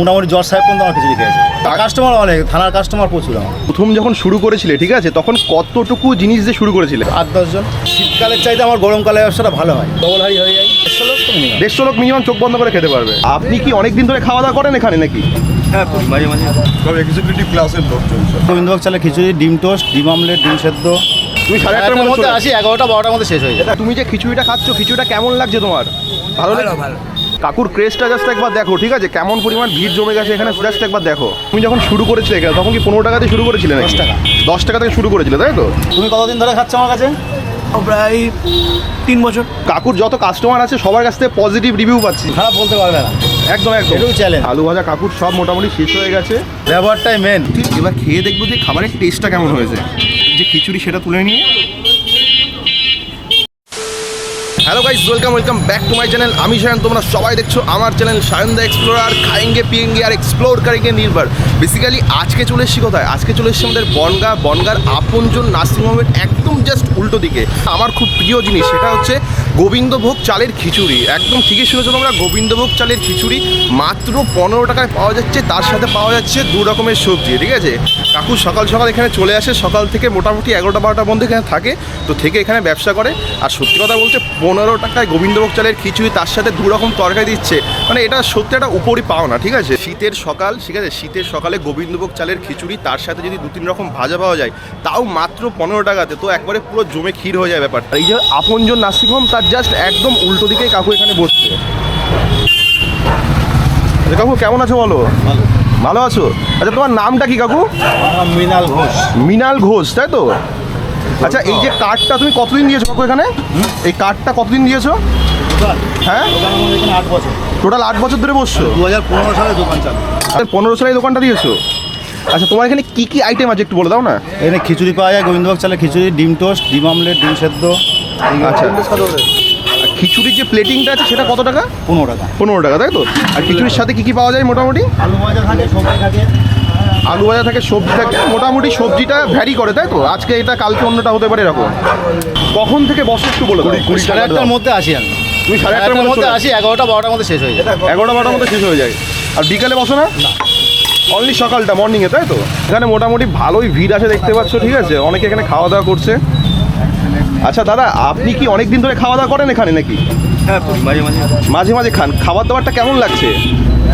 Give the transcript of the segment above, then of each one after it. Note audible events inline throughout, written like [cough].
মোটামুটি জ্বর সাহেব পর্যন্ত আমার খিচুড়ি খেয়েছে কাস্টমার অনেক থানার কাস্টমার প্রচুর আমার। প্রথম যখন শুরু করেছিলে ঠিক আছে তখন কতটুকু জিনিস দিয়ে শুরু করেছিলে? আট দশজন শীতকালের চাইতে আমার গরমকালে ব্যবসাটা ভালো হয়। ডবল হাই হয়ে যায়। দেড়শো লোক তো দেড়শো লোক মিনিমাম চোখ বন্ধ করে খেতে পারবে। আপনি কি অনেক দিন ধরে খাওয়া দাওয়া করেন এখানে নাকি? হ্যাঁ মাঝে মাঝে। সব এক্সিকিউটিভ ক্লাসের লোক চলছে গোবিন্দভোগ চালে খিচুড়ি ডিম টোস্ট ডিম আমলেট ডিম সেদ্ধ। তুমি সাড়ে আটটার মধ্যে আসি এগারোটা বারোটার মধ্যে শেষ হয়ে যায়। তুমি যে খিচুড়িটা খাচ্ছ খিচুড়িটা কেমন লাগছে তোমার? ভালো লাগে কাকুর ক্রেজটা জাস্ট একবার দেখো ঠিক আছে? কেমন পরিমাণ ভিড় জমে গেছে এখানে জাস্ট একবার দেখো। তুমি যখন শুরু করেছিলে এখানে তখন কি পনেরো টাকা দিয়ে শুরু করেছিলে নাকি? দশ টাকা। দশ টাকা থেকে শুরু করেছিলে তাই তো? তুমি কতদিন ধরে খাচ্ছ আমার কাছে? প্রায় তিন বছর। কাকুর যত কাস্টমার আছে সবার কাছ থেকে পজিটিভ রিভিউ পাচ্ছি। খারাপ বলতে পারবে না। একদম একদম। এটাও challenge। আলু ভাজা কাকুর সব মোটামুটি শেষ হয়ে গেছে। ব্যবহারটাই মেন ঠিক এবার খেয়ে দেখব যে খাবারের টেস্টটা কেমন হয়েছে। যে খিচুড়ি সেটা তুলে নিয়ে hello guys welcome welcome back to my channel আমি সায়ন, তোমরা সবাই দেখছ আমার চ্যানেল সায়ন দ্য এক্সপ্লোরার খাইঙ্গে পিয়েঙ্গে আর এক্সপ্লোর কারিঙ্গে নির্ভর। বেসিক্যালি আজকে চলে এসেছি কোথায়? আজকে চলে এসেছি আমাদের বনগা, বনগার আপনজন নার্সিংহোমের একদম জাস্ট উল্টো দিকে। আমার খুব প্রিয় জিনিস, সেটা হচ্ছে গোবিন্দভোগ চালের খিচুড়ি। একদম ঠিকই শুনেছো তোমরা, গোবিন্দভোগ চালের খিচুড়ি মাত্র পনেরো টাকায় পাওয়া যাচ্ছে, তার সাথে পাওয়া যাচ্ছে দু রকমের সবজি, ঠিক আছে? কাকু সকাল সকাল এখানে চলে আসে, সকাল থেকে মোটামুটি এগারোটা, বারোটা মধ্যে এখানে থাকে, তো থেকে এখানে ব্যবসা করে। আর সত্যি কথা বলতে পনেরো টাকায় গোবিন্দভোগ চালের খিচুড়ি তার সাথে দু রকম তরকারি দিচ্ছে। মানে এটা সত্যি একটা উপরই পাওনা ঠিক আছে? শীতের সকাল ঠিক আছে? শীতের সকালে গোবিন্দভোগ চালের খিচুড়ি তার সাথে যদি দু তিন রকম ভাজা পাওয়া যায় তাও মাত্র পনেরো টাকাতে তো একবারে পুরো জমে ক্ষীর হয়ে যায় ব্যাপারটা। এই যে আপনজন নার্সিংহোম তার জাস্ট একদম উল্টো দিকে কাকু এখানে বসছে। আচ্ছা, কাকু কেমন আছো বলো? ভালো। ভালো আছো? আচ্ছা তোমার নামটা কি কাকু? মৃণাল ঘোষ। মিনাল ঘোষ তাই তো? আচ্ছা এই যে কার্ডটা তুমি কতদিন দিয়েছ কাকু এখানে? এই কার্ডটা কতদিন দিয়েছ? হ্যাঁ? আট বছর। টোটাল আট বছর ধরে বসছো? দু হাজার পনেরো সালে দোকান চালু। পনেরো সালে দোকানটা দিয়েছ? আচ্ছা তোমার এখানে কি কি আইটেম আছে একটু বলে দাও না? এখানে খিচুড়ি পাওয়া যায় গোবিন্দভোগ চালে খিচুড়ি ডিম টোস্ট ডিম আমলেট ডিম সেদ্ধ। আচ্ছা। আর খিচুড়ির যে প্লেটিংটা আছে সেটা কত টাকা? পনেরো টাকা। পনেরো টাকা তাই তো? আর খিচুড়ির সাথে কি কি পাওয়া যায় মোটামুটি? আলু ভাজা থাকে সবজি থাকে। আলু ভাজা থাকে সবজি থাকে মোটামুটি সবজিটা ভ্যারি করে তাই তো? আজকে এটা কালকে অন্যটা হতে পারে এরকম। কখন থেকে বসো একটু বলে দাও। কুড়ি সাড়ে আটটার মধ্যে আসি আমি। তুমি সাড়ে আটটার মধ্যে আসি এগারোটা বারোটার মধ্যে শেষ হয়ে যায়। এগারোটা বারোটার মধ্যে শেষ হয়ে যায়। আর বিকালে বসো না? অনলি সকালটা মর্নিংয়ে তাই তো? এখানে মোটামুটি ভালোই ভিড় আছে দেখতে পাচ্ছ ঠিক আছে? অনেকে এখানে খাওয়া দাওয়া করছে। আচ্ছা দাদা আপনি কি অনেক দিন ধরে খাওয়া দাওয়া করেন এখানে নাকি? হ্যাঁ মাঝে মাঝে। মাঝে মাঝে খান। খাবার দাবারটা কেমন লাগছে?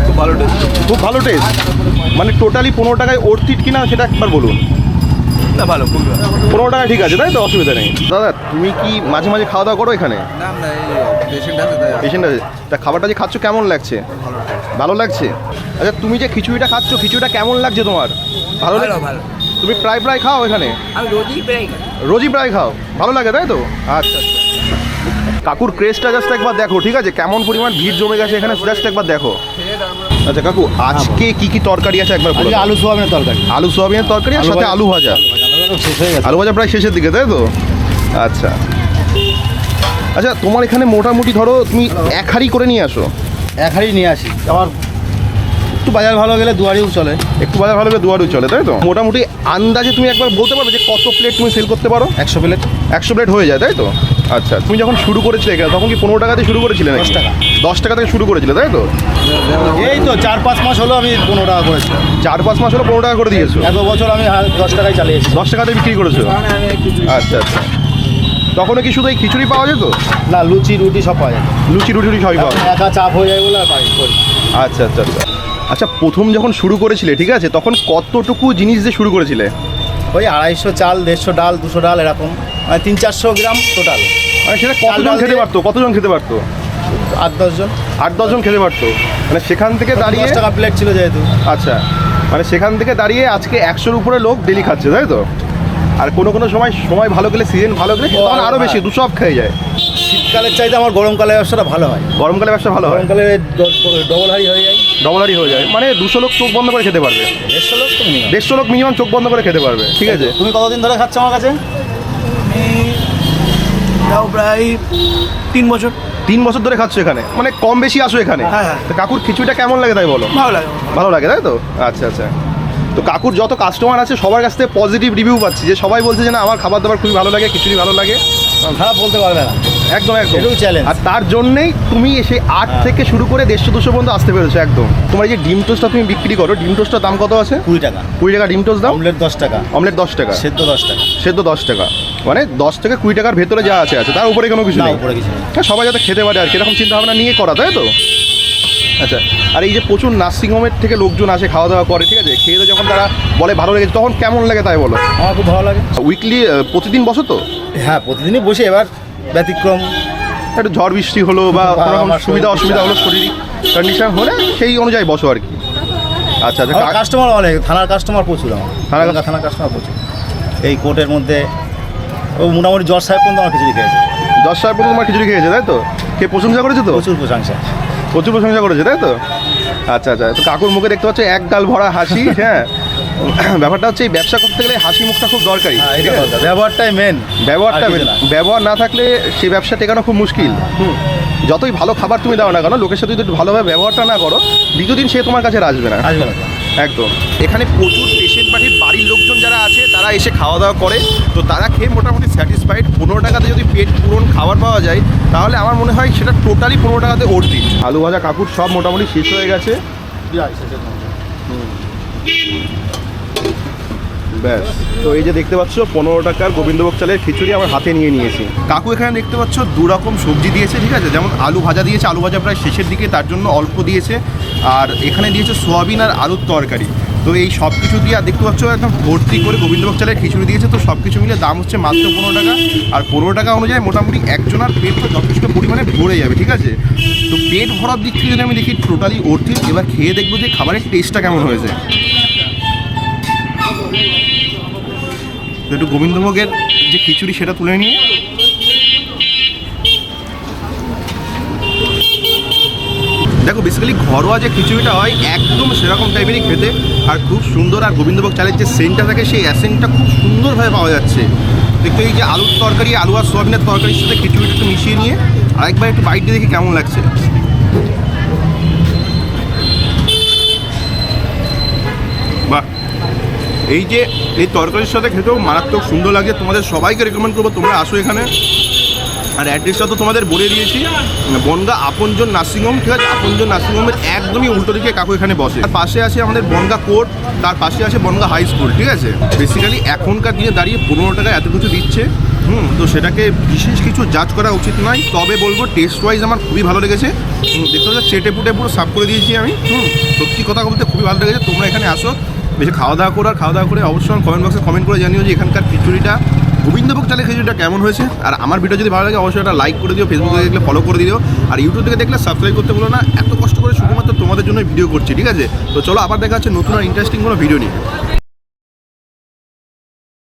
খুব ভালো টেস্ট খুব ভালো টেস্ট মানে টোটালি পনেরো টাকায় অর্থিট কিনা সেটা একবার বলুন। না ভালো পনেরো টাকা ঠিক আছে তাই তো? অসুবিধা নেই। দাদা তুমি কি মাঝে মাঝে খাওয়া দাওয়া করো এখানে? না না পেশেন্ট আছে তা খাবারটা যে খাচ্ছ কেমন লাগছে? ভালো লাগছে? আচ্ছা তুমি যে খিচুড়িটা খাচ্ছ খিচুড়িটা কেমন লাগছে তোমার? ভালো ভালো লাগে তুমি প্রায় প্রায় খাও এখানে? আমি রোজই প্রায় রোজই প্রায় খাও? ভালো লাগে তাই তো? আচ্ছা আচ্ছা। কাকুর ক্রেজটা জাস্ট একবার দেখো ঠিক আছে? কেমন পরিমাণ ভিড় জমে গেছে এখানে জাস্ট একবার দেখো। আচ্ছা কাকু আজকে কি কি তরকারি আছে একবার বলো আলু সোয়াবিনের তরকারি। আলু সোয়াবিনের তরকারি আর আলু সাথে ভাজা। আলু ভাজা। আলু হয়ে ভাজা প্রায় শেষের দিকে তাই তো? আচ্ছা। আচ্ছা তোমার এখানে মোটামুটি ধরো তুমি এক হাঁড়ি করে নিয়ে আসো। এক হাঁড়ি নিয়ে আসি। আমার একটু বাজার ভালো গেলে দুয়ারিও চলে। একটু বাজার ভালো করে দুয়ারিও চলে তাই তো? মোটামুটি আন্দাজে তুমি একবার বলতে পারবে যে কত প্লেট তুমি সেল করতে পারো? একশো প্লেট একশো প্লেট হয়ে যায় তাই তো? আচ্ছা তুমি যখন শুরু করেছিলে তখন কি পনেরো টাকা দিয়ে শুরু করেছিলে? দশ টাকা। দশ টাকা থেকে শুরু করেছিলে তাই তো? এই তো চার পাঁচ মাস হলো আমি পনেরো টাকা করেছি। চার পাঁচ মাস হলো পনেরো টাকা করে দিয়েছ? এত বছর আমি দশ টাকায় চালিয়েছি দশ টাকাতে বিক্রি করেছ? আচ্ছা আচ্ছা। তখনও কি শুধু এই খিচুড়ি পাওয়া যেত? না লুচি রুটি সব পাওয়া যায় লুচি রুটি রুটি সবই পাওয়া যেত? একা চাপ হয়ে যায় বলে আর পাই আচ্ছা আচ্ছা আচ্ছা। আচ্ছা প্রথম যখন শুরু করেছিলে ঠিক আছে তখন কতটুকু জিনিস দিয়ে শুরু করেছিলে? ওই আড়াইশো চাল দেড়শো ডাল দুশো ডাল এরকম। মানে তিন চারশো গ্রাম টোটাল মানে সেটা কতজন খেতে পারতো? কতজন খেতে পারতো? আট দশজন আট দশজন খেতে পারতো? মানে সেখান থেকে দাঁড়িয়ে টাকা প্লেট ছিল যেহেতু। আচ্ছা। মানে সেখান থেকে দাঁড়িয়ে আজকে একশোর উপরে লোক ডেলি খাচ্ছে তাই তো? আর কোনো কোনো সময় সময় ভালো গেলে সিজন ভালো গেলে তখন আরও বেশি দুশো অফ খেয়ে যায়। শীতকালের চাইতে আমার গরমকালে ব্যবসাটা ভালো হয়। গরমকালে ব্যবসা ভালো হয়? গরমকালে ডবল হাই হয়ে যায়। ডবলারই হয়ে যায়। মানে দুশো লোক চোখ বন্ধ করে খেতে পারবে। দেড়শো লোক দেড়শো লোক মিনিমাম চোখ বন্ধ করে খেতে পারবে ঠিক আছে? তুমি কতদিন ধরে খাচ্ছ আমার কাছে? প্রায় তিন বছর। তিন বছর ধরে খাচ্ছো এখানে? মানে কম বেশি আসো এখানে? হ্যাঁ, হ্যাঁ। তো কাকুর খিচুড়িটা কেমন লাগে তাই বলো? ভালো লাগে। ভালো লাগে তাই তো? আচ্ছা আচ্ছা। তো কাকুর যত কাস্টমার আছে সবার কাছ থেকে পজিটিভ রিভিউ পাচ্ছি। যে সবাই বলছে যে না আমার খাবার দাবার খুবই ভালো লাগে খিচুড়ি ভালো লাগে। খারাপ বলতে পারবে না। একদম একদম। এটাই challenge। আর তার জন্যই তুমি এসে আট হ্যাঁ। থেকে শুরু করে দেড়শো দুশো পর্যন্ত আসতে পেরেছ একদম। তোমার এই যে ডিম টোস্টটা তুমি বিক্রি করো ডিম টোস্টটার দাম কত আছে? কুড়ি টাকা। কুড়ি টাকা ডিম টোস্ট দাম? অমলেট দশ টাকা। অমলেট দশ টাকা। সেদ্ধ দশ টাকা। সেদ্ধ দশ টাকা। মানে দশ থেকে কুড়ি টাকার ভেতরে যা আছে আছে তার উপরে কোনো কিছু না নেই। উপরে কিছু নেই। হ্যাঁ সবাই যাতে খেতে পারে আর কি এরকম চিন্তা ভাবনা নিয়ে করা তাই তো? আচ্ছা আর এই যে প্রচুর নার্সিংহোমের থেকে লোকজন আসে খাওয়া দাওয়া করে ঠিক আছে? খেয়ে দিয়ে যখন তারা বলে ভালো লেগেছে তখন কেমন লাগে তাই বলো? আমার খুব ভালো লাগে। উইকলি প্রতিদিন বসো তো? হ্যাঁ প্রতিদিনই বসে এবার ব্যতিক্রম। একটু ঝড় বৃষ্টি হলো বা কোনো সুবিধা অসুবিধা হলো খারাপ। শরীর কন্ডিশন হলে সেই অনুযায়ী বসো আর কি। আচ্ছা আচ্ছা কাস্টমার অনেক থানার কাস্টমার প্রচুর আমার। থানার থানার থানার কাস্টমার প্রচুর। এই কোর্টের মধ্যে ও মোটামুটি জজ সাহেব পর্যন্ত আমার খিচুড়ি খেয়েছে। দশ সাহেব পর্যন্ত আমার খিচুড়ি খেয়েছে তাই তো? কে প্রশংসা করেছে তো? প্রচুর প্রশংসা। প্রচুর প্রশংসা করেছে তাই তো? আচ্ছা আচ্ছা তো কাকুর মুখে দেখতে পাচ্ছ এক গাল ভরা হাসি [laughs] হ্যাঁ? ব্যাপারটা হচ্ছে এই ব্যবসা করতে গেলে হাসি মুখটা খুব দরকারি হ্যাঁ ব্যবহারটাই মেন ব্যবহারটা আর কিছু না। ব্যবহার না থাকলে সেই ব্যবসা টেকানো খুব মুশকিল। যতই ভালো খাবার তুমি দাও না কেন লোকের সাথে যদি ভালোভাবে ব্যবহারটা না করো দ্বিতীয় দিন সে তোমার কাছে আসবে না। আসবে না। একদম। এখানে প্রচুর পেশেন্ট পার্টির বাড়ির লোকজন যারা আছে তারা এসে খাওয়া দাওয়া করে। তো তারা খেয়ে মোটামুটি স্যাটিসফাইড পনেরো টাকাতে যদি পেট পূরণ খাবার পাওয়া যায়, তাহলে আমার মনে হয় সেটা টোটালি পনেরো টাকাতে অর্ধি আলু ভাজা কাকুর সব মোটামুটি শেষ হয়ে গেছে। ব্যাস। তো এই যে দেখতে পাচ্ছ, পনেরো টাকার গোবিন্দভোগ চালের খিচুড়ি আমার হাতে নিয়ে নিয়েছি। কাকু এখানে দেখতে পাচ্ছ, দু রকম সবজি দিয়েছে, ঠিক আছে? যেমন আলু ভাজা দিয়েছে, আলু ভাজা প্রায় শেষের দিকে, তার জন্য অল্প দিয়েছে। আর এখানে দিয়েছে সোয়াবিন আর আলুর তরকারি। তো এই সব কিছু দিয়ে দেখতে পাচ্ছ একদম ভর্তি করে গোবিন্দভোগ চালের খিচুড়ি দিয়েছে, তো সব কিছু মিলে দাম হচ্ছে মাত্র পনেরো টাকা। আর পনেরো টাকা অনুযায়ী মোটামুটি একজনের পেট তো যথেষ্ট পরিমাণে ভরে যাবে, ঠিক আছে? তো পেট ভরার দিক থেকে যদি আমি দেখি টোটালি অর্থি এবার খেয়ে দেখব যে খাবারের টেস্টটা কেমন হয়েছে। তো একটু গোবিন্দভোগের যে খিচুড়ি সেটা তুলে নিয়ে দেখো বেসিক্যালি ঘরোয়া যে খিচুড়িটা হয়, একদম সেরকম টাইপেরই খেতে। আর খুব সুন্দর আর গোবিন্দভোগ চালের যে সেন্টটা থাকে, সেই অ্যাসেন্টটা খুব সুন্দরভাবে পাওয়া যাচ্ছে। দেখতে এই যে আলুর তরকারি, আলু আর সোয়াবিনের তরকারির সাথে খিচুড়িটা একটু মিশিয়ে নিয়ে, আরেকবার একটু বাইট দিয়ে দেখি কেমন লাগছে। বাহ! এই যে, এই তরকারির সাথে খেতেও মারাত্মক সুন্দর লাগে তোমাদের সবাইকে রেকমেন্ড করব, তোমরা আসো এখানে। আর অ্যাড্রেসটা তো তোমাদের বলে দিয়েছি। বনগা আপনজন নার্সিংহোম, ঠিক আছে? আপনজন নার্সিংহোমের একদমই উল্টো দিকে কাকু এখানে বসে। তার পাশে আছে আমাদের বনগা কোর্ট, তার পাশে আছে বনগা হাই স্কুল, ঠিক আছে? বেসিক্যালি এখনকার দিনে দাঁড়িয়ে পনেরো টাকা এত কিছু দিচ্ছে। হুম, তো সেটাকে বিশেষ কিছু জাজ করা উচিত নয়। তবে বলব টেস্ট ওয়াইজ আমার খুবই ভালো লেগেছে। দেখতে পাচ্ছ, চেটে পুটে পুরো সাফ করে দিয়েছি আমি। হুম, সত্যি কথা বলতে খুবই ভালো লেগেছে। তোমরা এখানে আসো, বেশি খাওয়া দাওয়া করো আর খাওয়া দাওয়া করে অবশ্যই কমেন্ট বক্সে কমেন্ট করে জানিও যে এখানকার খিচুড়িটা গোবিন্দভোগ চালে খিচুড়িটা কেমন হয়েছে? আর আমার ভিডিও যদি ভালো লাগে, অবশ্যই একটা লাইক করে দিও ফেসবুকে দেখলে ফলো করে দিও। আর ইউটিউব থেকে দেখলে সাবস্ক্রাইব করতে বলো না। এত কষ্ট করে শুধুমাত্র তোমাদের জন্য ভিডিও করছি, ঠিক আছে? তো চলো আবার দেখা হচ্ছে নতুন আর ইন্টারেস্টিং কোনো ভিডিও নিয়ে।